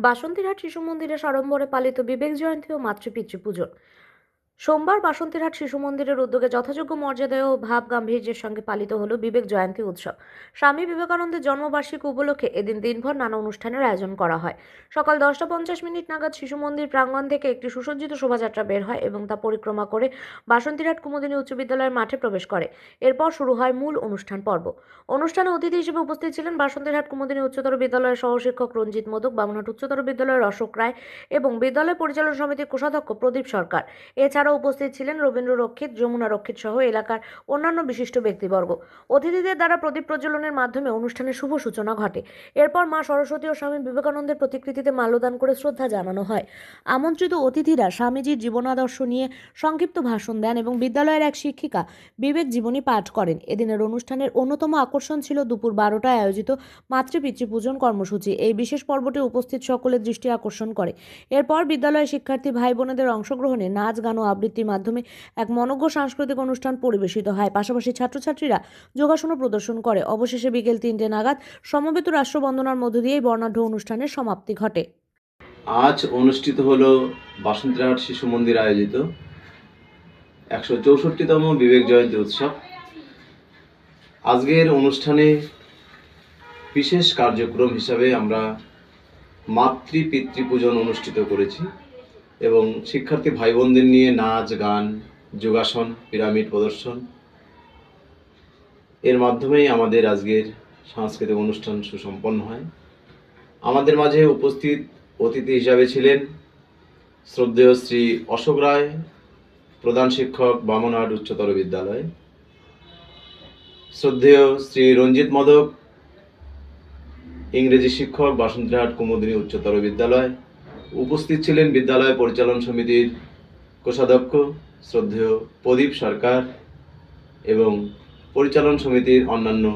বাসন্তীরহাট শিশু মন্দিরে সাড়ম্বরে পালিত বিবেক জয়ন্তী ও মাতৃপিতৃ পুজো সোমবার বাসন্তীরহাট শিশু মন্দিরের উদ্যোগে যথাযোগ্য মর্যাদায় ও ভাব গাম্ভীর্যের সঙ্গে পালিত হলো বিবেক জয়ন্তী উৎসব। স্বামী বিবেকানন্দের জন্মবার্ষিকী উপলক্ষে এদিন দিনভর নানা অনুষ্ঠানের আয়োজন করা হয়। সকাল দশটা পঞ্চাশ মিনিট নাগাদ শিশু মন্দির প্রাঙ্গণ থেকে একটি সুসজ্জিত শোভাযাত্রা বের হয় এবং তা পরিক্রমা করে বাসন্তীরহাট কুমুদিনী উচ্চ বিদ্যালয়ের মাঠে প্রবেশ করে। এরপর শুরু হয় মূল অনুষ্ঠান পর্ব। অনুষ্ঠানে অতিথি হিসেবে উপস্থিত ছিলেন বাসন্তীরহাট কুমুদিনী উচ্চতর বিদ্যালয়ের সহশিক্ষক রঞ্জিত মোদক, বামনহাট উচ্চতর বিদ্যালয়ের অশোক রায় এবং বিদ্যালয় পরিচালনা সমিতির কোষাধ্যক্ষ প্রদীপ সরকার। এছাড়াও উপস্থিত ছিলেন রবীন্দ্র রক্ষিত, যমুনা রক্ষিত সহ এলাকার অন্যান্য বিশিষ্ট ব্যক্তিবর্গ। অতিথিদের দ্বারা প্রদীপ প্রজ্বলনের মাধ্যমে অনুষ্ঠানের শুভ সূচনা ঘটে। এরপর মা সরস্বতী ও স্বামী বিবেকানন্দের প্রতিকৃতিতে মাল্যদান করে শ্রদ্ধা জানানো হয়। আমন্ত্রিত অতিথিরা স্বামীজির জীবনাদর্শ নিয়ে সংক্ষিপ্ত ভাষণ দেন এবং বিদ্যালয়ের এক শিক্ষিকা বিবেক জীবনী পাঠ করেন। এদিনের অনুষ্ঠানের অন্যতম আকর্ষণ ছিল দুপুর বারোটায় আয়োজিত মাতৃপিতৃ পূজন কর্মসূচি। এই বিশেষ পর্বটি উপস্থিত সকলের দৃষ্টি আকর্ষণ করে। এরপর বিদ্যালয়ের শিক্ষার্থী ভাই বোনেদের অংশগ্রহণে নাচ, গান ও আবৃত্তির মাধ্যমে এক মনজ্ঞ সাংস্কৃতিক অনুষ্ঠান পরিবেশিত হয়। পাশাপাশি ছাত্রছাত্রীরা যোগাসনও প্রদর্শন করে। অবশেষে বিকেল তিনটে নাগাদ সমবেত রাষ্ট্রবন্দনার মধ্য দিয়েই বর্ণাঢ্য অনুষ্ঠানের সমাপ্তি ঘটে। আজ অনুষ্ঠিত হল বাসন্তীরহাট শিশু মন্দির আয়োজিত। একশো চৌষট্টিতম বিবেক জয়ন্তী উৎসব। আজকের অনুষ্ঠানে বিশেষ কার্যক্রম হিসাবে আমরা মাতৃ পিতৃ পূজন অনুষ্ঠিত করেছি। এবং শিক্ষার্থী ভাই বোনদের নিয়ে নাচ, গান, যোগাসন, পিরামিড প্রদর্শন। এর মাধ্যমেই আমাদের আজকের সাংস্কৃতিক অনুষ্ঠান সুসম্পন্ন হয়। আমাদের মাঝে উপস্থিত অতিথি হিসাবে ছিলেন শ্রদ্ধেয় শ্রী অশোক রায়, প্রধান শিক্ষক বামনহাট উচ্চতর বিদ্যালয়। শ্রদ্ধেয় শ্রী রঞ্জিত মদক, ইংরেজি শিক্ষক বাসন্তীহাট কুমুদিনী উচ্চতর বিদ্যালয়। উপস্থিত ছিলেন বিদ্যালয় পরিচালন সমিতির কোষাধ্যক্ষ শ্রদ্ধেয় প্রদীপ সরকার এবং পরিচালন সমিতির অন্যান্য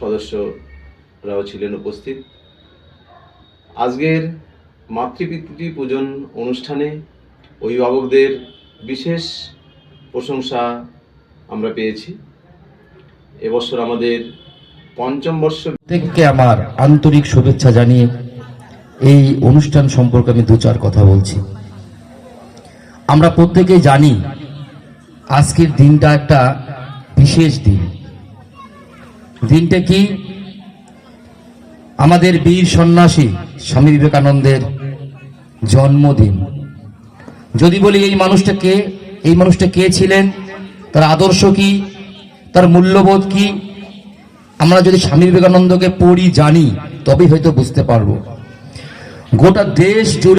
সদস্যরাও ছিলেন উপস্থিত। আজকের মাতৃপিতৃ পূজন অনুষ্ঠানে অভিভাবকদের বিশেষ প্রশংসা আমরা পেয়েছি। এবছর আমাদের পঞ্চম বর্ষ প্রত্যেককে আমার আন্তরিক শুভেচ্ছা জানিয়ে এই অনুষ্ঠান সম্পর্কে আমি দু চার কথা বলছি। আমরা প্রত্যেকেই জানি আজকের দিনটা একটা বিশেষ দিন। দিনটা কি? আমাদের বীর সন্ন্যাসী স্বামী বিবেকানন্দের জন্মদিন। যদি বলি এই মানুষটা কে, এই মানুষটা কে ছিলেন? তার আদর্শ কি? তার মূল্যবোধ কি? আমরা যদি স্বামী বিবেকানন্দকে পড়ি, জানি, তবেই হয়তো বুঝতে পারব। গোটা দেশ জুড়ে